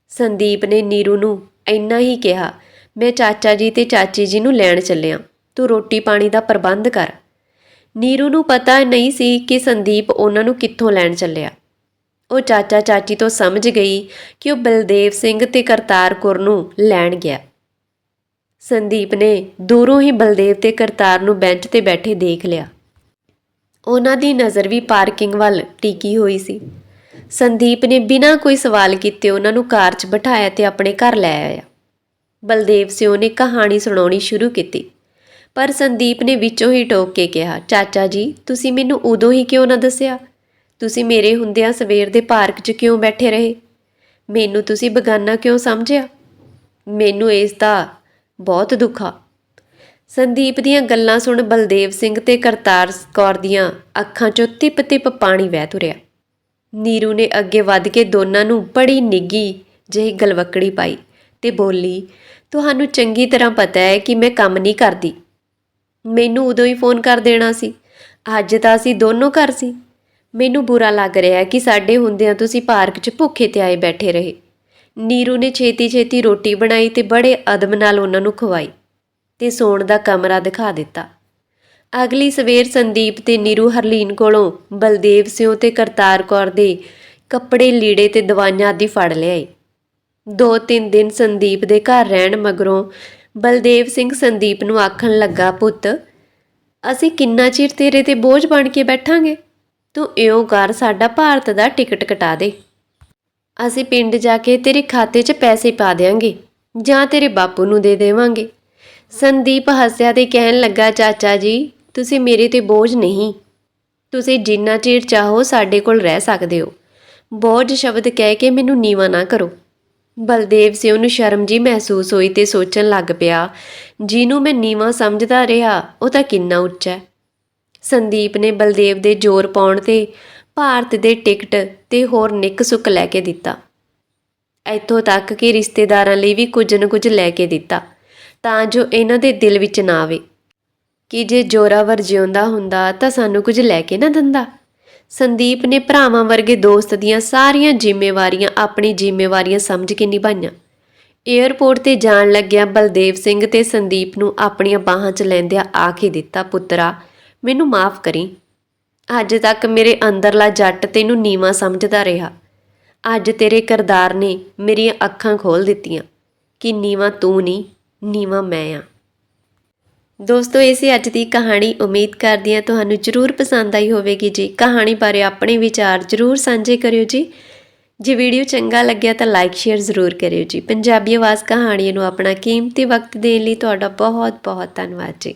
Speaker 1: ਸੰਦੀਪ ਨੇ ਨੀਰੂ ਨੂੰ ਇੰਨਾ ਹੀ ਕਿਹਾ, ਮੈਂ ਚਾਚਾ ਜੀ ਤੇ ਚਾਚੀ ਜੀ ਨੂੰ ਲੈਣ ਚੱਲਿਆ। ਤੂੰ ਰੋਟੀ ਪਾਣੀ ਦਾ ਪ੍ਰਬੰਧ ਕਰ। ਨੀਰੂ ਨੂੰ ਪਤਾ ਨਹੀਂ ਸੀ ਕਿ ਸੰਦੀਪ ਉਹਨਾਂ ਨੂੰ ਕਿੱਥੋਂ ਲੈਣ ਚੱਲਿਆ। ਉਹ ਚਾਚਾ ਚਾਚੀ ਤੋਂ ਸਮਝ ਗਈ ਕਿ ਉਹ ਬਲਦੇਵ ਸਿੰਘ ਤੇ ਕਰਤਾਰ ਕੌਰ ਨੂੰ ਲੈਣ ਗਿਆ। ਸੰਦੀਪ ਨੇ ਦੂਰੋਂ ਹੀ ਬਲਦੇਵ ਤੇ ਕਰਤਾਰ ਨੂੰ ਬੈਂਚ ਤੇ ਬੈਠੇ ਦੇਖ ਲਿਆ। ਉਹਨਾਂ ਦੀ ਨਜ਼ਰ ਵੀ ਪਾਰਕਿੰਗ ਵੱਲ ਟਿਕੀ ਹੋਈ ਸੀ। ਸੰਦੀਪ ਨੇ ਬਿਨਾਂ ਕੋਈ ਸਵਾਲ ਕੀਤੇ ਉਹਨਾਂ ਨੂੰ ਕਾਰ 'ਚ ਬਿਠਾਇਆ ਤੇ ਆਪਣੇ ਘਰ ਲੈ ਆਇਆ। ਬਲਦੇਵ ਸਿਉ ਨੇ ਕਹਾਣੀ ਸੁਣਾਉਣੀ ਸ਼ੁਰੂ ਕੀਤੀ। ਪਰ ਸੰਦੀਪ ਨੇ ਵਿੱਚੋਂ ਹੀ ਟੋਕ ਕੇ ਕਿਹਾ, ਚਾਚਾ ਜੀ, ਤੁਸੀਂ ਮੈਨੂੰ ਉਦੋਂ ਹੀ ਕਿਉਂ ਨਾ ਦੱਸਿਆ? ਤੁਸੀਂ ਮੇਰੇ ਹੁੰਦਿਆਂ ਸਵੇਰ ਦੇ ਪਾਰਕ 'ਚ ਕਿਉਂ ਬੈਠੇ ਰਹੇ? ਮੈਨੂੰ ਤੁਸੀਂ ਬਗਾਨਾ ਕਿਉਂ ਸਮਝਿਆ? ਮੈਨੂੰ ਇਸ ਦਾ ਬਹੁਤ ਦੁੱਖ ਆ। ਸੰਦੀਪ ਦੀਆਂ ਗੱਲਾਂ ਸੁਣ ਬਲਦੇਵ ਸਿੰਘ ਤੇ ਕਰਤਾਰ ਕੌਰ ਦੀਆਂ ਅੱਖਾਂ 'ਚੋਂ ਟਿਪ-ਟਿਪ ਪਾਣੀ ਵਹਿ ਤੁਰਿਆ। ਨੀਰੂ ਨੇ ਅੱਗੇ ਵੱਧ ਕੇ ਦੋਨਾਂ ਨੂੰ ਬੜੀ ਨਿੱਗੀ ਜਿਹੀ ਗਲਵਕੜੀ ਪਾਈ ਤੇ ਬੋਲੀ, ਤੁਹਾਨੂੰ ਚੰਗੀ ਤਰ੍ਹਾਂ ਪਤਾ ਹੈ ਕਿ ਮੈਂ ਕੰਮ ਨਹੀਂ ਕਰਦੀ। ਮੈਨੂੰ ਉਦੋਂ ਹੀ ਫੋਨ ਕਰ ਦੇਣਾ ਸੀ। ਅੱਜ ਤਾਂ ਅਸੀਂ ਦੋਨੋਂ ਘਰ ਸੀ। ਮੈਨੂੰ ਬੁਰਾ ਲੱਗ ਰਿਹਾ ਕਿ ਸਾਡੇ ਹੁੰਦਿਆਂ ਤੁਸੀਂ ਪਾਰਕ 'ਚ ਭੁੱਖੇ ਤੇ ਆਏ ਬੈਠੇ ਰਹੇ। ਨੀਰੂ ਨੇ ਛੇਤੀ-ਛੇਤੀ ਰੋਟੀ ਬਣਾਈ ਤੇ ਬੜੇ ਅਦਬ ਨਾਲ ਉਹਨਾਂ ਨੂੰ ਖਵਾਈ ਤੇ ਸੌਣ ਦਾ ਕਮਰਾ ਦਿਖਾ ਦਿੱਤਾ। ਅਗਲੀ ਸਵੇਰ ਸੰਦੀਪ ਤੇ ਨੀਰੂ ਹਰਲੀਨ ਕੋਲੋਂ ਬਲਦੇਵ ਸਿਉ ਤੇ ਕਰਤਾਰ ਕੌਰ ਦੇ ਕੱਪੜੇ, ਲੀੜੇ ਤੇ ਦਵਾਈਆਂ ਆਦਿ ਫੜ ਲਿਆਏ। ਦੋ ਤਿੰਨ ਦਿਨ ਸੰਦੀਪ ਦੇ ਘਰ ਰਹਿਣ ਮਗਰੋਂ ਬਲਦੇਵ ਸਿੰਘ ਸੰਦੀਪ ਨੂੰ ਆਖਣ ਲੱਗਾ, ਪੁੱਤ, ਅਸੀਂ ਕਿੰਨਾ ਚਿਰ ਤੇਰੇ ਤੇ ਬੋਝ ਬਣ ਕੇ ਬੈਠਾਂਗੇ? ਤੂੰ ਇਉਂ ਕਰ, ਸਾਡਾ ਭਾਰਤ ਦਾ ਟਿਕਟ ਕਟਾ ਦੇ। ਅਸੀਂ ਪਿੰਡ ਜਾ ਕੇ ਤੇਰੇ ਖਾਤੇ 'ਚ ਪੈਸੇ ਪਾ ਦੇਵਾਂਗੇ ਜਾਂ ਤੇਰੇ ਬਾਪੂ ਨੂੰ ਦੇ ਦੇਵਾਂਗੇ। ਸੰਦੀਪ ਹੱਸਿਆ ਤੇ ਕਹਿਣ ਲੱਗਾ, ਚਾਚਾ ਜੀ, ਤੁਸੀਂ ਮੇਰੇ ਤੇ ਬੋਝ ਨਹੀਂ। ਤੁਸੀਂ ਜਿੰਨਾ ਚਿਰ ਚਾਹੋ ਸਾਡੇ ਕੋਲ ਰਹਿ ਸਕਦੇ ਹੋ। ਬੋਝ ਸ਼ਬਦ ਕਹਿ ਕੇ ਮੈਨੂੰ ਨੀਵਾ ਨਾ ਕਰੋ। ਬਲਦੇਵ ਸਿੰਘ ਨੂੰ ਸ਼ਰਮ ਜੀ ਮਹਿਸੂਸ ਹੋਈ ਤੇ ਸੋਚਣ ਲੱਗ ਪਿਆ, ਜਿਹਨੂੰ ਮੈਂ ਨੀਵਾ ਸਮਝਦਾ ਰਿਹਾ, ਉਹ ਤਾਂ ਕਿੰਨਾ ਉੱਚਾ ਹੈ। ਸੰਦੀਪ ਨੇ ਬਲਦੇਵ ਦੇ ਜ਼ੋਰ ਪਾਉਣ ਤੇ ਭਾਰਤ ਦੇ ਟਿਕਟ ਤੇ ਹੋਰ ਨਿੱਕ ਸੁੱਕ ਲੈ ਕੇ ਦਿੱਤਾ। ਇੱਥੋਂ ਤੱਕ ਕਿ ਰਿਸ਼ਤੇਦਾਰਾਂ ਲਈ ਵੀ ਕੁਝ ਨਾ ਕੁਝ ਲੈ ਕੇ ਦਿੱਤਾ, ਤਾਂ ਜੋ ਇਹਨਾਂ ਦੇ ਦਿਲ ਵਿੱਚ ਨਾ ਆਵੇ। ਕਿ ਜੇ ਜੋਰਾਵਰ ਜਿਉਂਦਾ ਹੁੰਦਾ ਤਾਂ ਸਾਨੂੰ ਕੁਝ ਲੈ ਕੇ ਨਾ ਦਿੰਦਾ। ਸੰਦੀਪ ਨੇ ਭਰਾਵਾਂ ਵਰਗੇ ਦੋਸਤ ਦੀਆਂ ਸਾਰੀਆਂ ਜ਼ਿੰਮੇਵਾਰੀਆਂ ਆਪਣੀ ਜ਼ਿੰਮੇਵਾਰੀਆਂ ਸਮਝ ਕੇ ਨਿਭਾਈਆਂ। ਏਅਰਪੋਰਟ ਤੇ ਜਾਣ ਲੱਗਿਆ ਬਲਦੇਵ ਸਿੰਘ ਤੇ ਸੰਦੀਪ ਨੂੰ ਆਪਣੀਆਂ ਬਾਹਾਂ 'ਚ ਲੈਂਦਿਆਂ ਆਖੇ ਦਿੱਤਾ, ਪੁੱਤਰਾ, ਮੈਨੂੰ ਮਾਫ ਕਰੀ। ਅੱਜ ਤੱਕ ਮੇਰੇ ਅੰਦਰਲਾ ਜੱਟ ਤੈਨੂੰ ਨੀਵਾ ਸਮਝਦਾ ਰਿਹਾ। ਅੱਜ ਤੇਰੇ ਕਰਦਾਰ ਨੇ ਮੇਰੀਆਂ ਅੱਖਾਂ ਖੋਲ ਦਿੱਤੀਆਂ। ਕਿ ਨੀਵਾ ਤੂੰ ਨਹੀਂ, ਨੀਵਾ ਮੈਂ ਆ। ਦੋਸਤੋ, ਇਹ ਸੀ ਅੱਜ ਦੀ ਕਹਾਣੀ। ਉਮੀਦ ਕਰਦੀ ਹਾਂ ਤੁਹਾਨੂੰ ਜ਼ਰੂਰ ਪਸੰਦ ਆਈ ਹੋਵੇਗੀ ਜੀ। ਕਹਾਣੀ ਬਾਰੇ ਆਪਣੇ ਵਿਚਾਰ ਜ਼ਰੂਰ ਸਾਂਝੇ ਕਰਿਓ ਜੀ। ਜੇ ਵੀਡੀਓ ਚੰਗਾ ਲੱਗਿਆ ਤਾਂ ਲਾਈਕ ਸ਼ੇਅਰ ਜ਼ਰੂਰ ਕਰਿਓ ਜੀ। ਪੰਜਾਬੀ ਆਵਾਜ਼ ਕਹਾਣੀ ਨੂੰ ਆਪਣਾ ਕੀਮਤੀ ਵਕਤ ਦੇਣ ਲਈ ਤੁਹਾਡਾ ਬਹੁਤ ਬਹੁਤ ਧੰਨਵਾਦ ਜੀ।